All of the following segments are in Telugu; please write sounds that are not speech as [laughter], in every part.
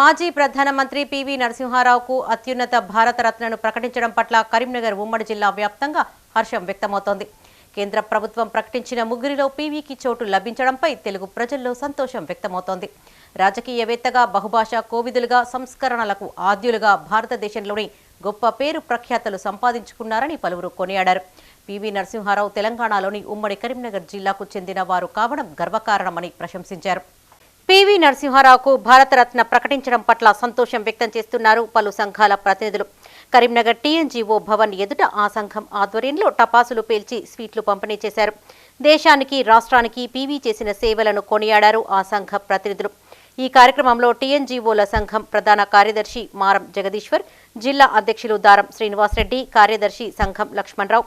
మాజీ ప్రధానమంత్రి పివి నరసింహారావుకు అత్యున్నత భారతరత్నను ప్రకటించడం పట్ల కరీంనగర్ ఉమ్మడి జిల్లా వ్యాప్తంగా హర్షం వ్యక్తమవుతోంది. కేంద్ర ప్రభుత్వం ప్రకటించిన ముగ్గురిలో పీవీకి చోటు లభించడంపై తెలుగు ప్రజల్లో సంతోషం వ్యక్తమవుతోంది. రాజకీయవేత్తగా బహుభాషా కోవిదులుగా సంస్కరణలకు ఆద్యులుగా భారతదేశంలోని గొప్ప పేరు ప్రఖ్యాతలు సంపాదించుకున్నారని పలువురు కొనియాడారు. పివి నరసింహారావు తెలంగాణలోని ఉమ్మడి కరీంనగర్ జిల్లాకు చెందిన వారు కావడం గర్వకారణమని ప్రశంసించారు. పివి నరసింహారావుకు భారతరత్న ప్రకటించడం పట్ల సంతోషం వ్యక్తం చేస్తున్నారు పలు సంఘాల ప్రతినిధులు. కరీంనగర్ టీఎన్జీఓ భవన్ ఎదుట ఆ సంఘం ఆధ్వర్యంలో టపాసులు పేల్చి స్వీట్లు పంపిణీ చేశారు. దేశానికి రాష్ట్రానికి పీవీ చేసిన సేవలను కొనియాడారు ఆ సంఘ ప్రతినిధులు. ఈ కార్యక్రమంలో టీఎన్జీఓల సంఘం ప్రధాన కార్యదర్శి మారం జగదీశ్వర్ జిల్లా అధ్యక్షులు దారం శ్రీనివాసరెడ్డి కార్యదర్శి సంఘం లక్ష్మణరావు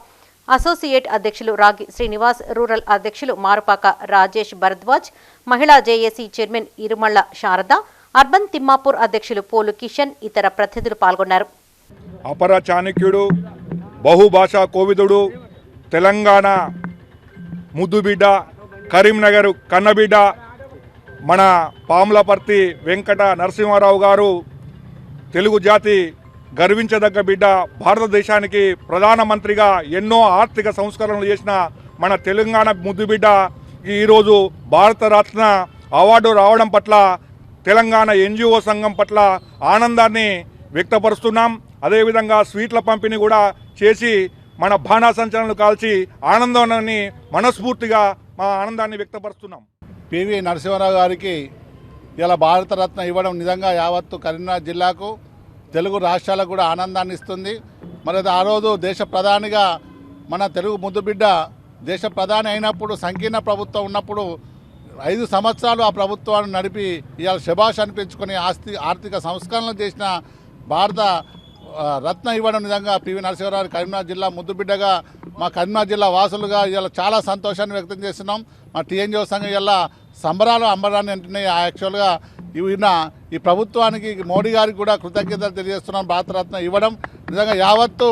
అసోసియేట్ అధ్యక్షులు రాగి శ్రీనివాస్ రూరల్ అధ్యక్షులు మారుపాక రాజేష్ భరద్వాజ్ మహిళా JAC chairman Irumalla Sharada urban Thimmapur అధ్యక్షులు పోలు కిషన్ ఇతర ప్రతినిధులు పాల్గొన్నారు. అపర చాణక్యుడు బహుభాషా కోవిదుడు తెలంగాణ ముద్దుబిడ్డ కరీంనగర్ కన్నబిడ్డ మన పాములపర్తి వెంకట నరసింహారావు గారు తెలుగు జాతి గర్వించదగ్గ బిడ్డ భారతదేశానికి ప్రధానమంత్రిగా ఎన్నో ఆర్థిక సంస్కరణలు చేసిన మన తెలంగాణ ముద్దుబిడ్డ ఈరోజు భారతరత్న అవార్డు రావడం పట్ల తెలంగాణ ఎన్జిఓ సంఘం పట్ల ఆనందాన్ని వ్యక్తపరుస్తున్నాం. అదేవిధంగా స్వీట్ల పంపిణీ కూడా చేసి మన బాణాసంచలనలు కాల్చి ఆనందాన్ని మనస్ఫూర్తిగా మా ఆనందాన్ని వ్యక్తపరుస్తున్నాం. పివి నరసింహారావు గారికి ఇలా భారతరత్న ఇవ్వడం నిజంగా యావత్తు కరీంనగర్ జిల్లాకు తెలుగు రాష్ట్రాలకు కూడా ఆనందాన్ని ఇస్తుంది. మరి ఆ రోజు దేశ ప్రధానిగా మన తెలుగు ముద్దుబిడ్డ దేశ ప్రధాని అయినప్పుడు సంకీర్ణ ప్రభుత్వం ఉన్నప్పుడు ఐదు సంవత్సరాలు ఆ ప్రభుత్వాన్ని నడిపి ఇవాళ శభాష్ అనిపించుకొని ఆస్తి ఆర్థిక సంస్కరణలు చేసిన భారత రత్న ఇవ్వడం నిజంగా పివి నరసింహారావు కరీంనగర్ జిల్లా ముద్దుబిడ్డగా మా కరీంనగర్ జిల్లా వాసులుగా ఇవాళ చాలా సంతోషాన్ని వ్యక్తం చేస్తున్నాం. మా టీఎన్జిఓ సంఘం ఇలా సంబరాలు అంబరాన్ని అంటున్నాయి. యాక్చువల్గా ఈయన ఈ ప్రభుత్వానికి మోడీ గారికి కూడా కృతజ్ఞతలు తెలియజేస్తున్నాం భారతరత్న ఇవ్వడం. నిజంగా యావత్తు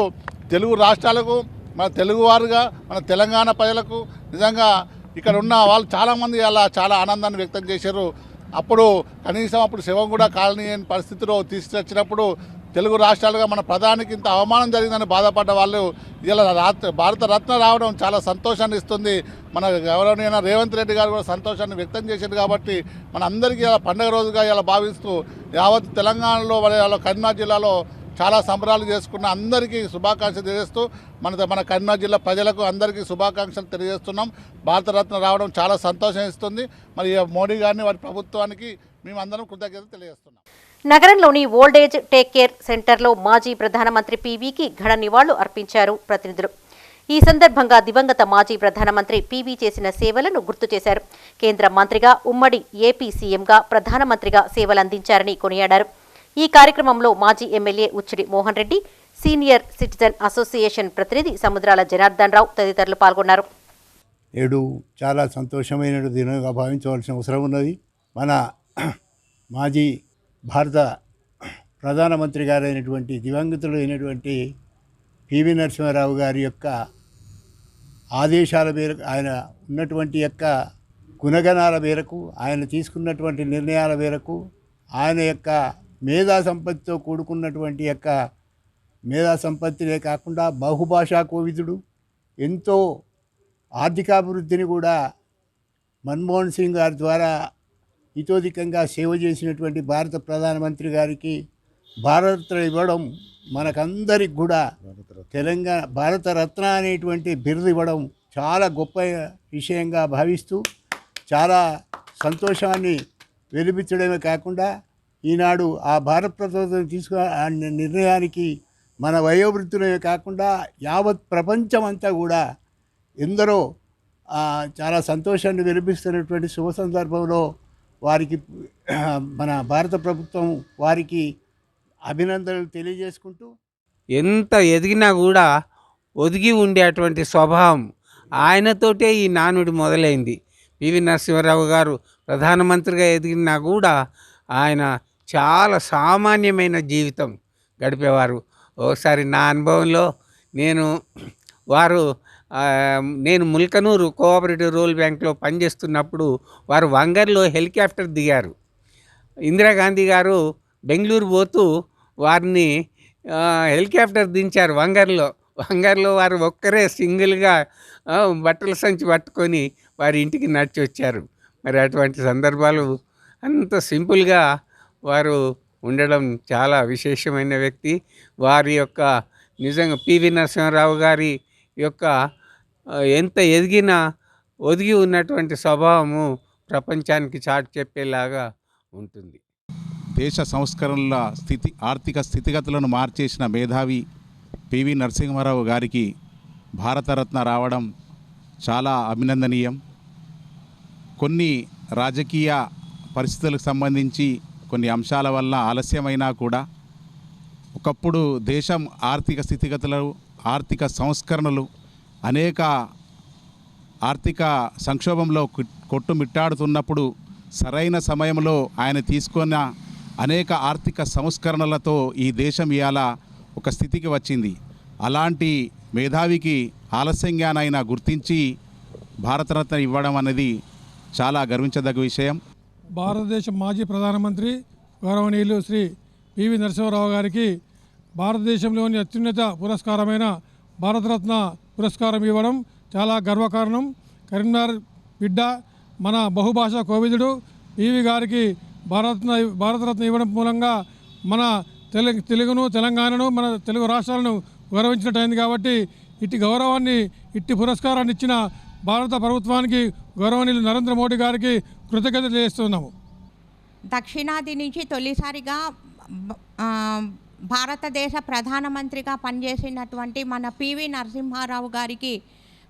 తెలుగు రాష్ట్రాలకు మన తెలుగువారుగా మన తెలంగాణ ప్రజలకు నిజంగా ఇక్కడ ఉన్న వాళ్ళు చాలామంది అలా చాలా ఆనందాన్ని వ్యక్తం చేశారు. అప్పుడు కనీసం అప్పుడు శవం కూడా కాలనీ పరిస్థితిలో తీసుకొచ్చినప్పుడు తెలుగు రాష్ట్రాలుగా మన ప్రధానికి ఇంత అవమానం జరిగిందని బాధపడ్డ వాళ్ళు ఇలా రాత్రి భారత రత్న రావడం చాలా సంతోషాన్ని ఇస్తుంది. మన గౌరవనీయ రేవంత్ రెడ్డి గారు కూడా సంతోషాన్ని వ్యక్తం చేశారు కాబట్టి మన అందరికీ ఇలా పండుగ రోజుగా ఇలా భావిస్తూ యావత్ తెలంగాణలో వాళ్ళ కరీంనగర్ జిల్లాలో చాలా సంబరాలు చేసుకున్న అందరికీ శుభాకాంక్షలు తెలియజేస్తూ మన మన కరీంనగర్ జిల్లా ప్రజలకు అందరికీ శుభాకాంక్షలు తెలియజేస్తున్నాం. భారతరత్న రావడం చాలా సంతోషం ఇస్తుంది. మరి మోడీ గారిని వారి ప్రభుత్వానికి మేమందరం కృతజ్ఞతలు తెలియజేస్తున్నాం. నగరంలోని ఓల్డేజ్ టేక్ కేర్ సెంటర్లో మాజీ ప్రధానమంత్రి పీవీకి ఘన నివాళులు అర్పించారు ప్రతినిధులు. ఈ సందర్భంగా దివంగత మాజీ ప్రధానమంత్రి పీవీ చేసిన సేవలను గుర్తు చేశారు. కేంద్ర మంత్రిగా ఉమ్మడి ఏపీ సీఎంగా ప్రధానమంత్రిగా సేవలందించారని కొనియాడారు. ఈ కార్యక్రమంలో మాజీ MLA Uchhidi Mohan Reddy senior citizen association ప్రతినిధి సముద్రాల జనార్దన్ రావు తదితరులు పాల్గొన్నారు. నేడు చాలా సంతోషమైన దినంగా భావించవలసిన అవసరం ఉన్నది. మన మాజీ భారత ప్రధానమంత్రి గారైనటువంటి దివంగతులు అయినటువంటి పివి నరసింహారావు గారి యొక్క ఆదేశాల మేరకు ఆయన ఉన్నటువంటి యొక్క గుణగణాల మేరకు ఆయన తీసుకున్నటువంటి నిర్ణయాల మేరకు ఆయన యొక్క మేధా సంపత్తితో కూడుకున్నటువంటి యొక్క మేధా సంపత్తినే కాకుండా బహుభాషా కోవిదుడు ఎంతో ఆర్థికాభివృద్ధిని కూడా మన్మోహన్ సింగ్ గారి ద్వారా ఇతోధికంగా సేవ చేసినటువంటి భారత ప్రధానమంత్రి గారికి భారతరత్న ఇవ్వడం మనకందరికి కూడా తెలంగాణ భారతరత్న అనేటువంటి బిరుదు ఇవ్వడం చాలా గొప్ప విషయంగా భావిస్తూ చాలా సంతోషాన్ని వెలిపించడమే కాకుండా ఈనాడు ఆ భారత ప్రభుత్వం తీసుకు ఆ నిర్ణయానికి మన వయోవృద్ధులమే కాకుండా యావత్ ప్రపంచమంతా కూడా ఎందరో చాలా సంతోషాన్ని వెలిపిస్తున్నటువంటి శుభ సందర్భంలో వారికి [clears throat] మన భారత ప్రభుత్వం వారికి అభినందనలు తెలియజేసుకుంటూ ఎంత ఎదిగినా కూడా ఒదిగి ఉండేటువంటి స్వభావం ఆయనతోటే ఈ నానుడి మొదలైంది. పివి నరసింహారావు గారు ప్రధానమంత్రిగా ఎదిగినా కూడా ఆయన చాలా సామాన్యమైన జీవితం గడిపేవారు. ఒకసారి నా అనుభవంలో నేను వారు నేను ముల్కనూరు కోఆపరేటివ్ రూరల్ బ్యాంక్లో పనిచేస్తున్నప్పుడు వారు వంగర్లో హెలికాప్టర్ దిగారు. ఇందిరాగాంధీ గారు బెంగళూరు పోతూ వారిని హెలికాప్టర్ దించారు వంగర్లో. వంగర్లో వారు ఒక్కరే సింగిల్గా బట్టల సంచి పట్టుకొని వారి ఇంటికి నడిచి వచ్చారు. మరి అటువంటి సందర్భాలు అంత సింపుల్గా వారు ఉండడం చాలా విశేషమైన వ్యక్తి. వారి యొక్క నిజంగా పివి నరసింహారావు గారి యొక్క ఎంత ఎదిగినా ఒదిగి ఉన్నటువంటి స్వభావము ప్రపంచానికి చాటు చెప్పేలాగా ఉంటుంది. దేశ సంస్కరణల స్థితి ఆర్థిక స్థితిగతులను మార్చేసిన మేధావి పివి నరసింహారావు గారికి భారతరత్న రావడం చాలా అభినందనీయం. కొన్ని రాజకీయ పరిస్థితులకు సంబంధించి కొన్ని అంశాల వల్ల ఆలస్యమైనా కూడా ఒకప్పుడు దేశం ఆర్థిక స్థితిగతులు ఆర్థిక సంస్కరణలు అనేక ఆర్థిక సంక్షోభంలో కొట్టుమిట్టాడుతున్నప్పుడు సరైన సమయంలో ఆయన తీసుకున్న అనేక ఆర్థిక సంస్కరణలతో ఈ దేశం ఇవాళ ఒక స్థితికి వచ్చింది. అలాంటి మేధావికి ఆలస్యంగానైనా గుర్తించి భారతరత్న ఇవ్వడం అనేది చాలా గర్వించదగ్గ విషయం. భారతదేశ మాజీ ప్రధానమంత్రి గౌరవనీయులు శ్రీ పివి నరసింహారావు గారికి భారతదేశంలోని అత్యున్నత పురస్కారమైన భారతరత్న పురస్కారం ఇవ్వడం చాలా గర్వకారణం. కరీంనగర్ బిడ్డ మన బహుభాషా కోవిదుడు ఈవి గారికి భారతరత్న భారతరత్న ఇవ్వడం మూలంగా మన తెలుగు తెలుగును తెలంగాణను మన తెలుగు రాష్ట్రాలను గౌరవించినట్టయింది కాబట్టి ఇట్టి గౌరవాన్ని ఇట్టి పురస్కారాన్ని ఇచ్చిన భారత ప్రభుత్వానికి గౌరవనీయులు నరేంద్ర మోడీ గారికి కృతజ్ఞత చేస్తున్నాము. దక్షిణాది నుంచి తొలిసారిగా భారతదేశ ప్రధానమంత్రిగా పనిచేసినటువంటి మన పివి నరసింహారావు గారికి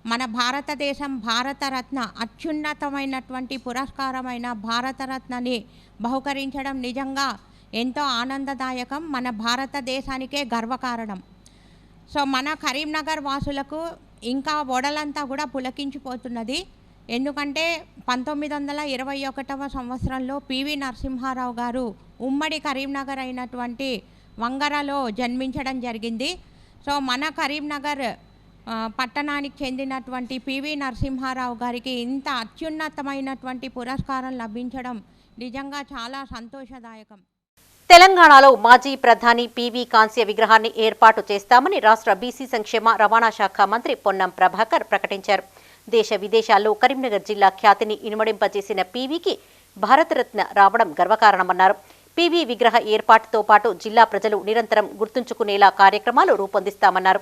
మన భారతదేశం భారతరత్న అత్యున్నతమైనటువంటి పురస్కారమైన భారతరత్నని బహుకరించడం నిజంగా ఎంతో ఆనందదాయకం. మన భారతదేశానికే గర్వకారణం. సో మన కరీంనగర్ వాసులకు ఇంకా ఓడలంతా కూడా పులకించిపోతున్నది. ఎందుకంటే పంతొమ్మిది వందల ఇరవై ఒకటవ సంవత్సరంలో పివి నరసింహారావు గారు ఉమ్మడి కరీంనగర్ అయినటువంటి వంగరలో జన్మించడం జరిగింది. సో మన కరీంనగర్ పట్టణానికి చెందినటువంటి పివి నరసింహారావు గారికి ఇంత అత్యున్నతమైనటువంటి పురస్కారం లభించడం నిజంగా చాలా సంతోషదాయకం. తెలంగాణలో మాజీ ప్రధాని పివి కాంస్య విగ్రహాన్ని ఏర్పాటు చేస్తామని రాష్ట్ర బీసీ సంక్షేమ రవాణా శాఖ మంత్రి పొన్నం ప్రభాకర్ ప్రకటించారు. దేశ విదేశాల్లో కరీంనగర్ జిల్లా ఖ్యాతిని ఇనుమడింపజేసిన పీవీకి భారతరత్న రావడం గర్వకారణమన్నారు. పీవీ విగ్రహ ఏర్పాటుతో పాటు జిల్లా ప్రజలు నిరంతరం గుర్తుంచుకునేలా కార్యక్రమాలు రూపొందిస్తామన్నారు.